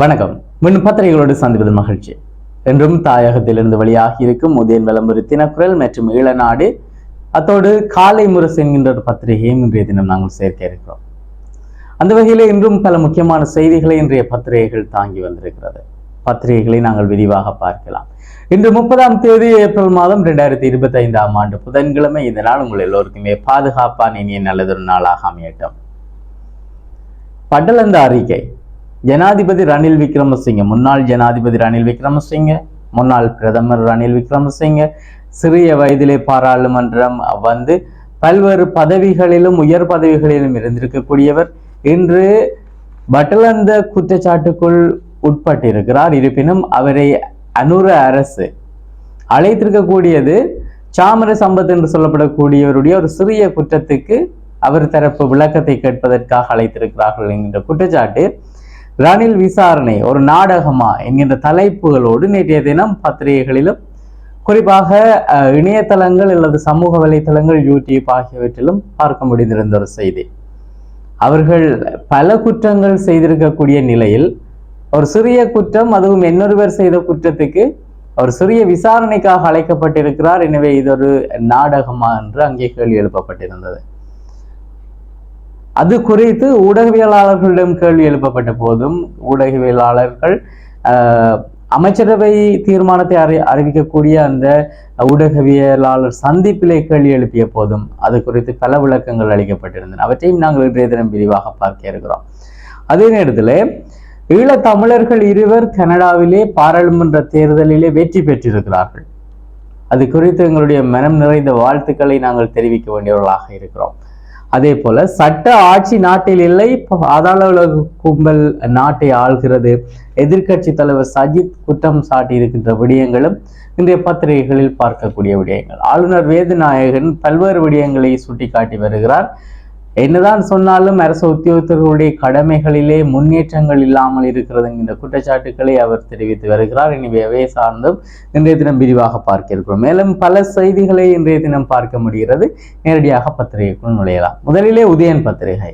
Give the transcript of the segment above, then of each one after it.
வணக்கம். மின் பத்திரிகைகளோடு சந்திப்பது மகிழ்ச்சி. என்றும் தாயகத்திலிருந்து வெளியாகி இருக்கும் உதயன் விளம்பர தினக்குரல் மற்றும் ஈழநாடு அத்தோடு காலை முரசு என்கின்ற ஒரு பத்திரிகையும் இன்றைய தினம் நாங்கள் சேர்க்க இருக்கிறோம். அந்த வகையில் இன்றும் பல முக்கியமான செய்திகளை இன்றைய பத்திரிகைகள் தாங்கி வந்திருக்கிறது. பத்திரிகைகளை நாங்கள் விரிவாக பார்க்கலாம். இன்று முப்பதாம் தேதி ஏப்ரல் மாதம் ரெண்டாயிரத்தி இருபத்தி ஐந்தாம் ஆண்டு புதன்கிழமை. இந்த நாள் உங்கள் எல்லோருக்குமே பாதுகாப்பான இனிய நல்லதொரு நாளாக அமையட்டும். பட்டலந்த அறிக்கை. ஜனாதிபதி ரணில் விக்ரமசிங்க. முன்னாள் ஜனாதிபதி ரணில் விக்ரமசிங்க முன்னாள் பிரதமர் ரணில் விக்ரமசிங்க. சிறிய வயதிலே பாராளுமன்றம் வந்து பல்வேறு பதவிகளிலும் உயர் பதவிகளிலும் இருந்திருக்கக்கூடியவர். இன்று வட்டலந்த குற்றச்சாட்டுக்குள் உட்பட்டிருக்கிறார். இருப்பினும் அவரை அனுர அரசு அழைத்திருக்கக்கூடியது சாமர சம்பத் என்று சொல்லப்படக்கூடியவருடைய ஒரு சிறிய குற்றத்துக்கு அவர் தரப்பு விளக்கத்தை கேட்பதற்காக அழைத்திருக்கிறார்கள் என்கின்ற குற்றச்சாட்டு ரணில் விசாரணை ஒரு நாடகமா என்கின்ற தலைப்புகளோடு நேற்றைய தினம் பத்திரிகைகளிலும் குறிப்பாக அஹ், இணையதளங்கள் அல்லது சமூக வலைத்தளங்கள் யூடியூப் ஆகியவற்றிலும் பார்க்க முடிந்திருந்த ஒரு செய்தி. அவர்கள் பல குற்றங்கள் செய்திருக்கக்கூடிய நிலையில் ஒரு சிறிய குற்றம் அதுவும் இன்னொருவர் செய்த குற்றத்துக்கு அவர் சிறிய விசாரணைக்காக அழைக்கப்பட்டிருக்கிறார். எனவே இது ஒரு நாடகமா என்று அங்கே கேள்வி எழுப்பப்பட்டிருந்தது. அது குறித்து ஊடகவியலாளர்களிடம் கேள்வி எழுப்பப்பட்ட போதும் ஊடகவியலாளர்கள் ஆஹ், அமைச்சரவை தீர்மானத்தை அறி அறிவிக்கக்கூடிய அந்த ஊடகவியலாளர் சந்திப்பிலே கேள்வி எழுப்பிய போதும் அது குறித்து பல விளக்கங்கள் அளிக்கப்பட்டிருந்தன. அவற்றையும் நாங்கள் இன்றைய தினம் விரிவாக பார்க்க இருக்கிறோம். அதே நேரத்தில் ஈழத்தமிழர்கள் இருவர் கனடாவிலே பாராளுமன்ற தேர்தலிலே வெற்றி பெற்றிருக்கிறார்கள். அது குறித்து எங்களுடைய மனம் நிறைந்த வாழ்த்துக்களை நாங்கள் தெரிவிக்க வேண்டியவர்களாக இருக்கிறோம். அதே போல சட்ட ஆட்சி நாட்டில் இல்லை பாதாள கும்பல் நாட்டை ஆள்கிறது. எதிர்க்கட்சி தலைவர் சஜித் குற்றம் சாட்டி இருக்கின்ற விடயங்களும் இன்றைய பத்திரிகைகளில் பார்க்கக்கூடிய விடயங்கள். ஆளுநர் வேதநாயகன் பல்வேறு விடயங்களை சுட்டிக்காட்டி வருகிறார். என்னதான் சொன்னாலும் அரசு உத்தியோகத்தர்களுடைய கடமைகளிலே முன்னேற்றங்கள் இல்லாமல் இருக்கிறது என்கின்ற குற்றச்சாட்டுக்களை அவர் தெரிவித்து வருகிறார். எனவே அவை சார்ந்தும் இன்றைய தினம் விரிவாக பார்க்க இருக்கிறோம். மேலும் பல செய்திகளை இன்றைய தினம் பார்க்க முடிகிறது. நேரடியாக பத்திரிகைக்குள் நுழையலாம். முதலிலே உதயன் பத்திரிகை.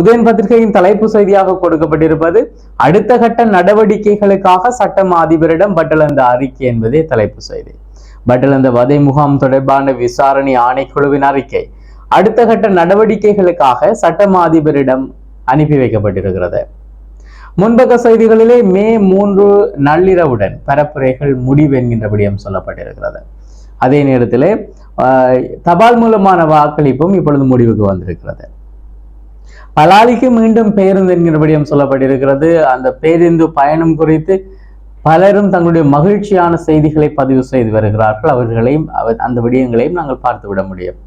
உதயன் பத்திரிகையின் தலைப்பு செய்தியாக கொடுக்கப்பட்டிருப்பது அடுத்த கட்ட நடவடிக்கைகளுக்காக சட்டம் அதிபரிடம் பட்டலந்த அறிக்கை என்பதே தலைப்பு செய்தி. பட்டலந்த வதை முகாம் தொடர்பான விசாரணை ஆணைக்குழுவின் அறிக்கை. அடுத்த கட்ட நடவடிக்கைகளுக்காக சட்டம் அதிபரிடம் அனுப்பி வைக்கப்பட்டிருக்கிறது. முன்பக்க செய்திகளிலே மே மூன்று நள்ளிரவுடன் பரப்புரைகள் முடிவு என்கின்ற விடயம் சொல்லப்பட்டிருக்கிறது. அதே நேரத்தில் தபால் மூலமான வாக்களிப்பும் இப்பொழுது முடிவுக்கு வந்திருக்கிறது. பலாலிக்கு மீண்டும் பேருந்து என்கிற விடயம் சொல்லப்பட்டிருக்கிறது. அந்த பேருந்து பயணம் குறித்து பலரும் தங்களுடைய மகிழ்ச்சியான செய்திகளை பதிவு செய்து வருகிறார்கள். அவர்களையும் அந்த விடயங்களையும் நாங்கள் பார்த்து விட முடியும்.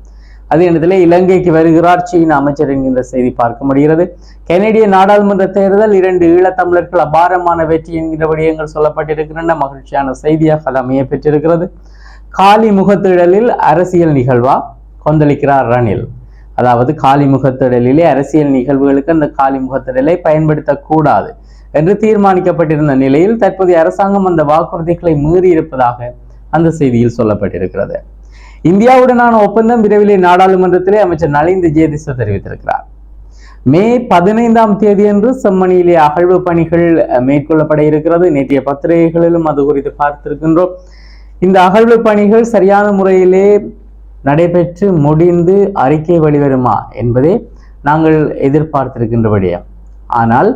அதே நேரத்தில் இலங்கைக்கு வருகிறார் சீன அமைச்சர் என்கின்ற செய்தி பார்க்க முடிகிறது. கெனடிய நாடாளுமன்ற தேர்தல் இரண்டு ஈழத்தமிழர்கள் அபாரமான வெற்றி என்கிற விடயங்கள் சொல்லப்பட்டிருக்கின்றன. மகிழ்ச்சியான செய்தியாக அது அமைய பெற்றிருக்கிறது. காலி முகத்திடலில் அரசியல் நிகழ்வா? கொந்தளிக்கிறார் ரணில். அதாவது காலி முகத்திடலிலே அரசியல் நிகழ்வுகளுக்கு அந்த காலி முகத்திடலை பயன்படுத்தக்கூடாது என்று தீர்மானிக்கப்பட்டிருந்த நிலையில் தற்போதைய அரசாங்கம் அந்த வாக்குறுதிகளை மீறி இருப்பதாக அந்த செய்தியில் சொல்லப்பட்டிருக்கிறது. இந்தியாவுடனான ஒப்பந்தம் விரைவிலே நாடாளுமன்றத்திலே அமைச்சர் நலிந்த ஜேதிச தெரிவித்திருக்கிறார். மே பதினைந்தாம் தேதியன்று செம்மணியிலே அகழ்வு பணிகள் அஹ், மேற்கொள்ளப்பட இருக்கிறது. நேற்றைய பத்திரிகைகளிலும் அது குறித்து பார்த்திருக்கின்றோம். இந்த அகழ்வு பணிகள் சரியான முறையிலே நடைபெற்று முடிந்து அறிக்கை வெளிவருமா என்பதே நாங்கள் எதிர்பார்த்திருக்கின்ற விடயம். ஆனால்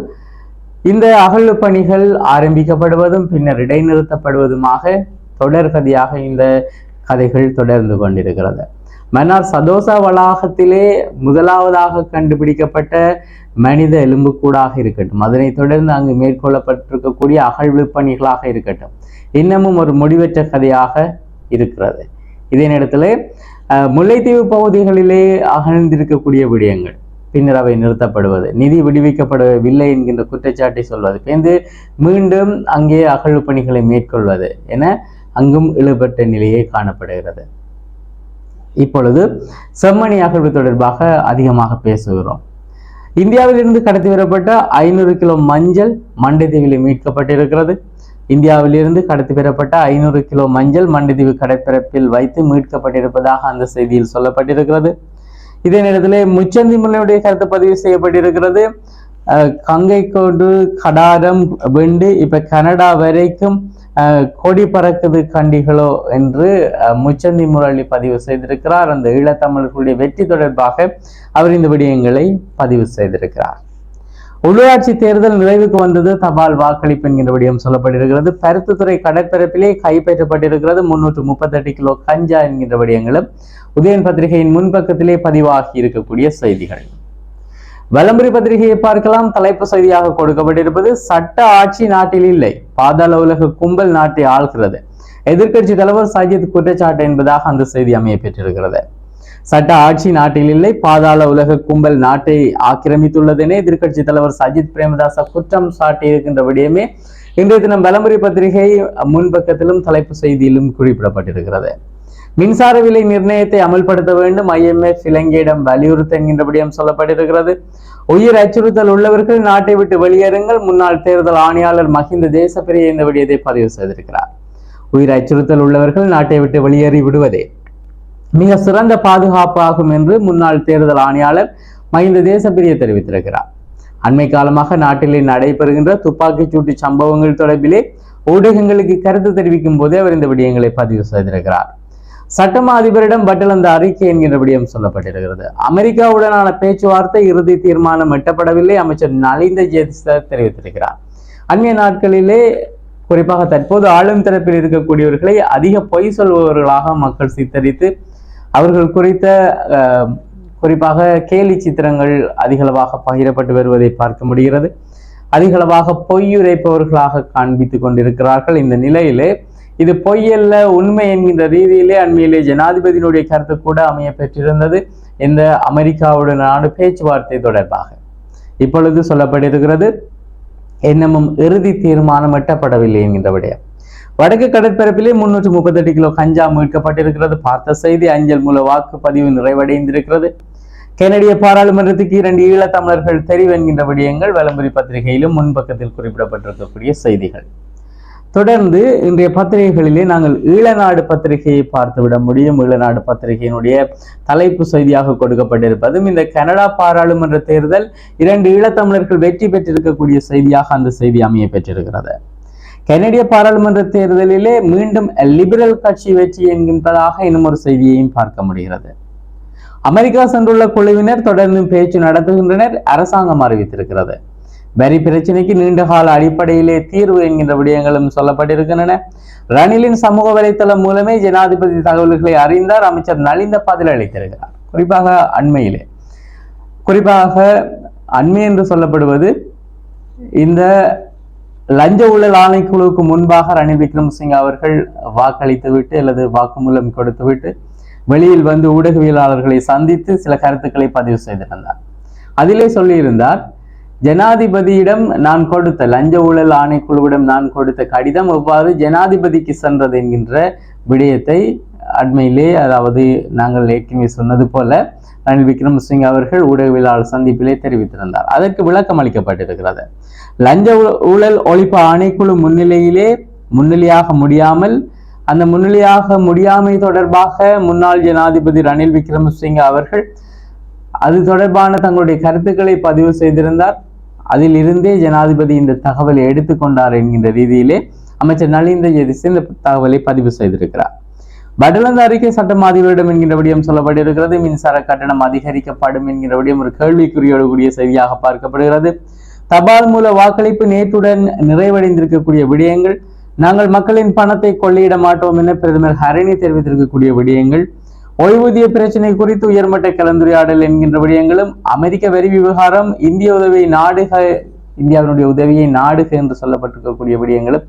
இந்த அகழ்வு பணிகள் ஆரம்பிக்கப்படுவதும் பின்னர் இடைநிறுத்தப்படுவதுமாக தொடர்கதியாக இந்த கதைகள் தொடர்ந்து கொண்டிருக்கிறது. மன்னார் சதோசா வளாகத்திலே முதலாவதாக கண்டுபிடிக்கப்பட்ட மனித எலும்புக்கூடாக இருக்கட்டும். அதனைத் தொடர்ந்து அங்கு மேற்கொள்ளப்பட்டிருக்கக்கூடிய அகழ்வு பணிகளாக இருக்கட்டும். இன்னமும் ஒரு முடிவற்ற கதையாக இருக்கிறது. இதே நேரத்தில் முல்லைத்தீவு பகுதிகளிலே அகழ்ந்திருக்கக்கூடிய விடயங்கள் பின்னர் அவை நிறுத்தப்படுவது நிதி விடுவிக்கப்படவில்லை என்கின்ற குற்றச்சாட்டை சொல்வது பின்பு மீண்டும் அங்கே அகழ்வு பணிகளை மேற்கொள்வது என அங்கும் இழுபட்ட நிலையே காணப்படுகிறது. இப்பொழுது செம்மணி அகழ்வு தொடர்பாக அதிகமாக பேசுகிறோம். இந்தியாவிலிருந்து கடத்தி வரப்பட்ட ஐநூறு கிலோ மஞ்சள் மண்டைதீவில் மீட்கப்பட்டிருக்கிறது. இந்தியாவிலிருந்து கடத்தி பெறப்பட்ட ஐநூறு கிலோ மஞ்சள் மண்டைத்தீவு கடற்பரப்பில் வைத்து மீட்கப்பட்டிருப்பதாக அந்த செய்தியில் சொல்லப்பட்டிருக்கிறது. இதே நேரத்தில் முச்சந்தி முல்லையுடைய கருத்து பதிவு செய்யப்பட்டிருக்கிறது. அஹ், கொண்டு கடாரம் வெண்டு இப்ப கனடா வரைக்கும் கொடி பறக்குது கண்டிகளோ என்று முச்சந்தி முரளி பதிவு செய்திருக்கிறார். அந்த ஈழத்தமிழர்களுடைய வெற்றி தொடர்பாக அவர் இந்த விடயங்களை பதிவு செய்திருக்கிறார். உள்ளூராட்சி தேர்தல் நிறைவுக்கு வந்தது தபால் வாக்களிப்பு என்கிற விடயம் சொல்லப்பட்டிருக்கிறது. பருத்துத்துறை கடற்பரப்பிலே கைப்பற்றப்பட்டிருக்கிறது. முன்னூற்று முப்பத்தெட்டு கிலோ கஞ்சா என்கின்ற விடயங்களும் உதயன் பத்திரிகையின் முன்பக்கத்திலே பதிவாகி இருக்கக்கூடிய செய்திகள். வலம்புரி பத்திரிகையை பார்க்கலாம். தலைப்பு செய்தியாக கொடுக்கப்பட்டிருப்பது சட்ட ஆட்சி நாட்டில் இல்லை. பாதாள உலக கும்பல் நாட்டை ஆள்கிறது. எதிர்கட்சி தலைவர் சஜித் குற்றச்சாட்டு என்பதாக அந்த செய்தி அமைய பெற்றிருக்கிறது. சட்ட ஆட்சி நாட்டில் இல்லை பாதாள உலக கும்பல் நாட்டை ஆக்கிரமித்துள்ளதென எதிர்கட்சி தலைவர் சஜித் பிரேமதாச குற்றம் சாட்டியிருக்கின்ற விடயமே இன்றைய தினம் வலம்புரி பத்திரிகை முன்பக்கத்திலும் தலைப்பு செய்தியிலும் குறிப்பிடப்பட்டிருக்கிறது. மின்சார விலை நிர்ணயத்தை அமல்படுத்த வேண்டும். ஐஎம்எஃப் இலங்கையிடம் வலியுறுத்த என்கின்றபடியும் சொல்லப்பட்டிருக்கிறது. உயிர் அச்சுறுத்தல் உள்ளவர்கள் நாட்டை விட்டு வெளியேறுங்கள். முன்னாள் தேர்தல் ஆணையாளர் மஹிந்த தேசப்பிரிய இந்த விடயத்தை பதிவு செய்திருக்கிறார். உயிர் அச்சுறுத்தல் உள்ளவர்கள் நாட்டை விட்டு வெளியேறி விடுவதே மிக சிறந்த பாதுகாப்பாகும் என்று முன்னாள் தேர்தல் ஆணையாளர் மஹிந்த தேசப்பிரிய தெரிவித்திருக்கிறார். அண்மை காலமாக நாட்டிலே நடைபெறுகின்ற துப்பாக்கிச் சூட்டு சம்பவங்கள் தொடர்பிலே ஊடகங்களுக்கு கருத்து தெரிவிக்கும் போதே அவர் இந்த விடயங்களை பதிவு செய்திருக்கிறார். சட்டமா அதிபரிடம் பட்டிலந்த அறிக்கை என்கின்றபடியும் விடயம் சொல்லப்பட்டிருக்கிறது. அமெரிக்காவுடனான பேச்சுவார்த்தை இறுதி தீர்மானம் எட்டப்படவில்லை. அமைச்சர் நலிந்த ஜெயதிசர் தெரிவித்திருக்கிறார். அந்நிய நாட்களிலே குறிப்பாக தற்போது ஆளும் தரப்பில் இருக்கக்கூடியவர்களை அதிக பொய் சொல்பவர்களாக மக்கள் சித்தரித்து அவர்கள் குறித்த அஹ், குறிப்பாக கேலி சித்திரங்கள் அதிகளவாக பகிரப்பட்டு வருவதை பார்க்க முடிகிறது. அதிகளவாக பொய்யுரைப்பவர்களாக காண்பித்துக் கொண்டிருக்கிறார்கள். இந்த நிலையிலே இது பொய்யல்ல உண்மை என்கின்ற ரீதியிலே அண்மையிலே ஜனாதிபதியினுடைய கருத்து கூட அமைய பெற்றிருந்தது இந்த அமெரிக்காவுடனான பேச்சுவார்த்தை தொடர்பாக. இப்பொழுது சொல்லப்பட்டிருக்கிறது என்னமும் இறுதி தீர்மானம் எட்டப்படவில்லை என்கின்ற விடயம். வடக்கு கடற்பரப்பிலே முன்னூற்று முப்பத்தெட்டு கிலோ கஞ்சா மீட்கப்பட்டிருக்கிறது. பார்த்த செய்தி அஞ்சல் மூல வாக்குப்பதிவு நிறைவடைந்திருக்கிறது. கனடிய பாராளுமன்றத்துக்கு இரண்டு ஈழத்தமிழர்கள் தெரிவு என்கின்ற விடயங்கள் வலம்புரி பத்திரிகையிலும் முன்பக்கத்தில் குறிப்பிடப்பட்டிருக்கக்கூடிய செய்திகள். தொடர்ந்து இன்றைய பத்திரிகைகளிலே நாங்கள் ஈழநாடு பத்திரிகையை பார்த்துவிட முடியும். ஈழநாடு பத்திரிகையினுடைய தலைப்பு செய்தியாக கொடுக்கப்பட்டிருப்பதும் இந்த கனடா பாராளுமன்ற தேர்தல் இரண்டு ஈழத்தமிழர்கள் வெற்றி பெற்றிருக்கக்கூடிய செய்தியாக அந்த செய்தி அமைய பெற்றிருக்கிறது. கனடிய பாராளுமன்ற தேர்தலிலே மீண்டும் லிபரல் கட்சி வெற்றி என்கின்றதாக இன்னும் ஒரு செய்தியையும் பார்க்க முடிகிறது. அமெரிக்கா சென்றுள்ள குழுவினர் தொடர்ந்து பேச்சு நடத்துகின்றனர் அரசாங்கம் அறிவித்திருக்கிறது. வரி பிரச்சனைக்கு நீண்டகால அடிப்படையிலே தீர்வு என்கின்ற விடயங்களும் சொல்லப்பட்டிருக்கின்றன. ரணிலின் சமூக வலைத்தளம் மூலமே ஜனாதிபதி தகவல்களை அறிந்தார். அமைச்சர் நலிந்த பதில் அளித்திருக்கிறார். குறிப்பாக அண்மையிலே. குறிப்பாக அண்மை என்று சொல்லப்படுவது இந்த லஞ்ச ஊழல் ஆணைக்குழுவுக்கு முன்பாக ரணில் விக்ரமசிங்க அவர்கள் வாக்களித்து விட்டு அல்லது வாக்குமூலம் கொடுத்துவிட்டு வெளியில் வந்து ஊடகவியலாளர்களை சந்தித்து சில கருத்துக்களை பதிவு செய்திருந்தார். அதிலே சொல்லியிருந்தார் ஜனாதிபதியிடம் நான் கொடுத்த லஞ்ச ஊழல் ஆணைக்குழுவிடம் நான் கொடுத்த கடிதம் எவ்வாறு ஜனாதிபதிக்கு சென்றது என்கின்ற விடயத்தை அண்மையிலே அதாவது நாங்கள் ஏற்கனவே சொன்னது போல ரணில் விக்ரமசிங் அவர்கள் ஊடகவியலாளர் சந்திப்பிலே தெரிவித்திருந்தார். அதற்கு விளக்கம் அளிக்கப்பட்டிருக்கிறது. லஞ்ச ஊ- ஊழல் ஒழிப்பு ஆணைக்குழு முன்னிலையிலே முன்னிலையாக முடியாமல் அந்த முன்னிலையாக முடியாமை தொடர்பாக முன்னாள் ஜனாதிபதி ரணில் விக்ரமசிங்க அவர்கள் அது தொடர்பான தங்களுடைய கருத்துக்களை பதிவு செய்திருந்தார். அதில் இருந்தே ஜனாதிபதி இந்த தகவலை எடுத்துக்கொண்டார் என்கின்ற ரீதியிலே அமைச்சர் நலிந்த ஜெதிஸ் இந்த தகவலை பதிவு செய்திருக்கிறார். வடலந்த அறிக்கை சட்டம் அதிபரிடம் என்கின்ற விடயம் சொல்லப்பட்டிருக்கிறது. மின்சார கட்டணம் அதிகரிக்கப்படும் என்கின்ற விடயம் ஒரு கேள்விக்குறியோடு கூடிய செய்தியாக பார்க்கப்படுகிறது. தபால் மூல வாக்களிப்பு நேற்றுடன் நிறைவடைந்திருக்கக்கூடிய விடயங்கள் நாங்கள் மக்களின் பணத்தை கொள்ளையிட மாட்டோம் என பிரதமர் ஹரணி தெரிவித்திருக்கக்கூடிய விடயங்கள் ஓய்வூதிய பிரச்சனை குறித்து உயர்மட்ட கலந்துரையாடல் என்கின்ற விடயங்களும் அமெரிக்க வரி விவகாரம் இந்திய உதவியை நாடுக இந்தியாவினுடைய உதவியை நாடுக என்று சொல்லப்பட்டிருக்கக்கூடிய விடயங்களும்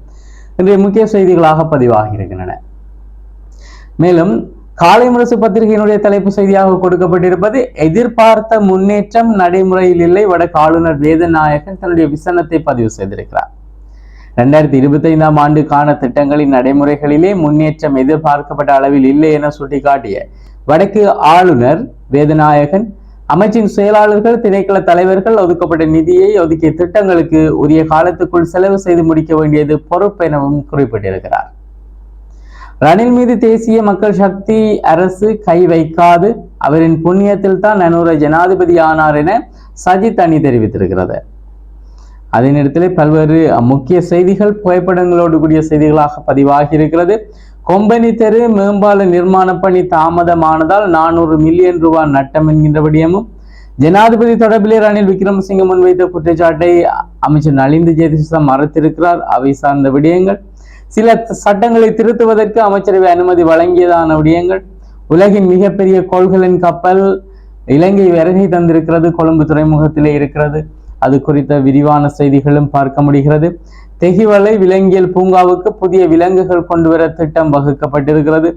இன்றைய முக்கிய செய்திகளாக பதிவாகி இருக்கின்றன மேலும் காலை முரசு பத்திரிகையினுடைய தலைப்பு செய்தியாக கொடுக்கப்பட்டிருப்பது எதிர்பார்த்த முன்னேற்றம் நடைமுறையில் இல்லை வடக்கு ஆளுநர் வேதநாயகன் தன்னுடைய விசனத்தை பதிவு செய்திருக்கிறார். ரெண்டாயிரத்தி இருபத்தி ஐந்தாம் ஆண்டுக்கான திட்டங்களின் நடைமுறைகளிலே முன்னேற்றம் எதிர்பார்க்கப்பட்ட அளவில் இல்லை என சுட்டிக்காட்டிய வடக்கு ஆளுநர் வேதநாயகன் அமைச்சின் செயலாளர்கள் திணைக்கள தலைவர்கள் ஒதுக்கப்பட்ட நிதியை ஒதுக்கிய திட்டங்களுக்கு உரிய காலத்துக்குள் செலவு செய்து முடிக்க வேண்டியது பொறுப்பு எனவும் குறிப்பிட்டிருக்கிறார். ரணில் மீது தேசிய மக்கள் சக்தி அரசு கை வைக்காது அவரின் புண்ணியத்தில் தான் நனூர ஜனாதிபதி ஆனார் என சஜித் அணி தெரிவித்திருக்கிறது. அதே நேரத்தில் பல்வேறு முக்கிய செய்திகள் புகைப்படங்களோடு கூடிய செய்திகளாக பதிவாகி இருக்கிறது கொம்பனி தெரு மேம்பால நிர்மாண பணி தாமதமானதால் நானூறு மில்லியன் ரூபாய் நட்டம் என்கின்ற விடயமும் ஜனாதிபதி தொடர்பிலே ரணில் விக்ரமசிங்க முன்வைத்த குற்றச்சாட்டை அமைச்சர் நலிந்து ஜெயதிசா மறுத்திருக்கிறார். அவை சார்ந்த விடயங்கள் சில சட்டங்களை திருத்துவதற்கு அமைச்சரவை அனுமதி வழங்கியதான விடயங்கள் உலகின் மிகப்பெரிய கோள்களின் கப்பல் இலங்கை வருகை தந்திருக்கிறது கொழும்பு துறைமுகத்திலே இருக்கிறது. அது குறித்த விரிவான செய்திகளும் பார்க்க முடிகிறது. தெகிவலை விலங்கியல் பூங்காவுக்கு புதிய விலங்குகள் கொண்டு வர திட்டம் வகுக்கப்பட்டிருக்கிறது.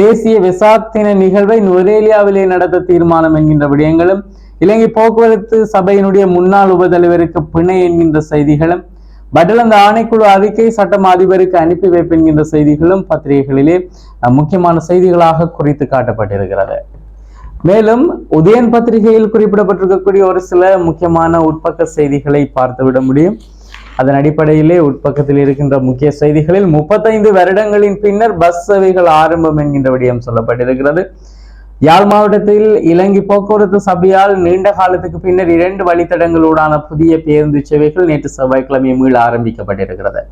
தேசிய விசாத்தின நிகழ்வை நுரேலியாவிலே நடத்த தீர்மானம் என்கின்ற விடயங்களும் இலங்கை போக்குவரத்து சபையினுடைய முன்னாள் உபதலைவருக்கு பிணை என்கின்ற செய்திகளும் பட்டலந்த ஆணைக்குழு அறிக்கை சட்டம் அதிபருக்கு அனுப்பி வைப்பென்கின்ற செய்திகளும் பத்திரிகைகளிலே முக்கியமான செய்திகளாக குறித்து காட்டப்பட்டிருக்கிறது. மேலும் உதயன் பத்திரிகையில் குறிப்பிடப்பட்டிருக்கக்கூடிய ஒரு சில முக்கியமான உட்பக்க செய்திகளை பார்த்துவிட முடியும். அதன் அடிப்படையிலே உட்பக்கத்தில் இருக்கின்ற முக்கிய செய்திகளில் முப்பத்தைந்து வருடங்களின் பின்னர் பஸ் சேவைகள் ஆரம்பம் என்கின்ற விடயம் சொல்லப்பட்டிருக்கிறது. யாழ் மாவட்டத்தில் இலங்கை போக்குவரத்து சபையால் நீண்ட காலத்துக்கு பின்னர் இரண்டு வழித்தடங்களூடான புதிய பேருந்து சேவைகள் நேற்று செவ்வாய்க்கிழமை மீள ஆரம்பிக்கப்பட்டிருக்கிறது.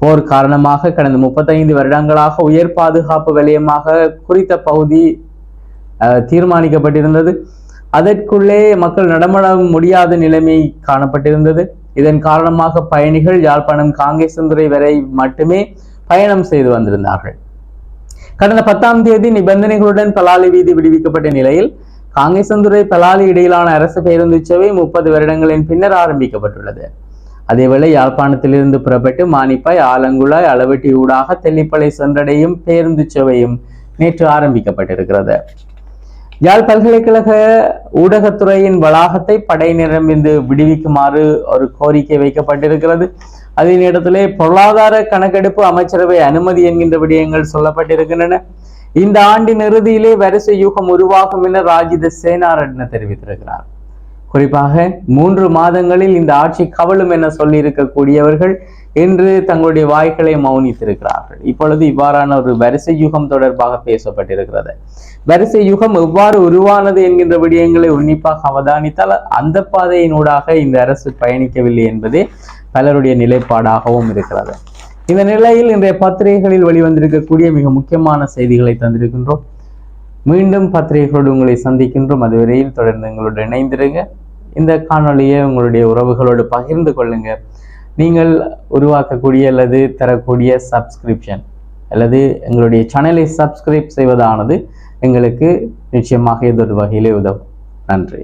போர் காரணமாக கடந்த முப்பத்தைந்து வருடங்களாக உயர் பாதுகாப்பு வலயமாக குறித்த பகுதி தீர்மானிக்கப்பட்டிருந்தது. அதற்குள்ளே மக்கள் நடமாட முடியாத நிலைமை காணப்பட்டிருந்தது. இதன் காரணமாக பயணிகள் யாழ்ப்பாணம் காங்கேசந்துறை வரை மட்டுமே பயணம் செய்து வந்திருந்தார்கள். கடந்த பத்தாம் தேதி நிபந்தனைகளுடன் பலாலி வீதி விடுவிக்கப்பட்ட நிலையில் காங்கேசந்துறை பலாலி இடையிலான அரசு பேருந்து சேவை முப்பது வருடங்களின் பின்னர் ஆரம்பிக்கப்பட்டுள்ளது. அதேவேளை யாழ்ப்பாணத்திலிருந்து புறப்பட்டு மானிப்பாய் ஆலங்குழாய் அளவெட்டி ஊடாக தெல்லிப்பளை சென்றடையும் பேருந்து சேவையும் நேற்று ஆரம்பிக்கப்பட்டிருக்கிறது. யாழ் பல்கலைக்கழக ஊடகத்துறையின் வளாகத்தை படையினரிடமிருந்து விடுவிக்குமாறு ஒரு கோரிக்கை வைக்கப்பட்டிருக்கிறது. அதே நேரத்திலே பொருளாதார கணக்கெடுப்பு அமைச்சரவை அனுமதி என்கின்ற விடயங்கள் சொல்லப்பட்டிருக்கின்றன. இந்த ஆண்டின் இறுதியிலே வரிசை யூகம் உருவாகும் என ராஜித சேனாரட்ன தெரிவித்திருக்கிறார். குறிப்பாக மூன்று மாதங்களில் இந்த ஆட்சி கவலும் என சொல்லியிருக்கக்கூடியவர்கள் என்று தங்களுடைய வாய்களை மௌனித்திருக்கிறார்கள். இப்பொழுது இவ்வாறான ஒரு வரிசை யுகம் தொடர்பாக பேசப்பட்டிருக்கிறது. வரிசை யுகம் எவ்வாறு உருவானது என்கின்ற விடயங்களை உன்னிப்பாக அவதானித்தால் அந்த பாதையினூடாக இந்த அரசு பயணிக்கவில்லை என்பதே பலருடைய நிலைப்பாடாகவும் இருக்கிறது. இந்த நிலையில் இன்றைய பத்திரிகைகளில் வெளிவந்திருக்கக்கூடிய மிக முக்கியமான செய்திகளை தந்திருக்கின்றோம். மீண்டும் பத்திரிகைகளோடு உங்களை சந்திக்கின்றோம். அதுவரையில் தொடர்ந்து எங்களோடு இணைந்திருங்க. இந்த காணொலியை உங்களுடைய உறவுகளோடு பகிர்ந்து கொள்ளுங்க. நீங்கள் உருவாக்கக்கூடிய அல்லது தரக்கூடிய சப்ஸ்கிரிப்ஷன் அல்லது எங்களுடைய சேனலை சப்ஸ்கிரைப் செய்வதானது எங்களுக்கு நிச்சயமாக ஏதொரு வகையிலே உதவும். நன்றி.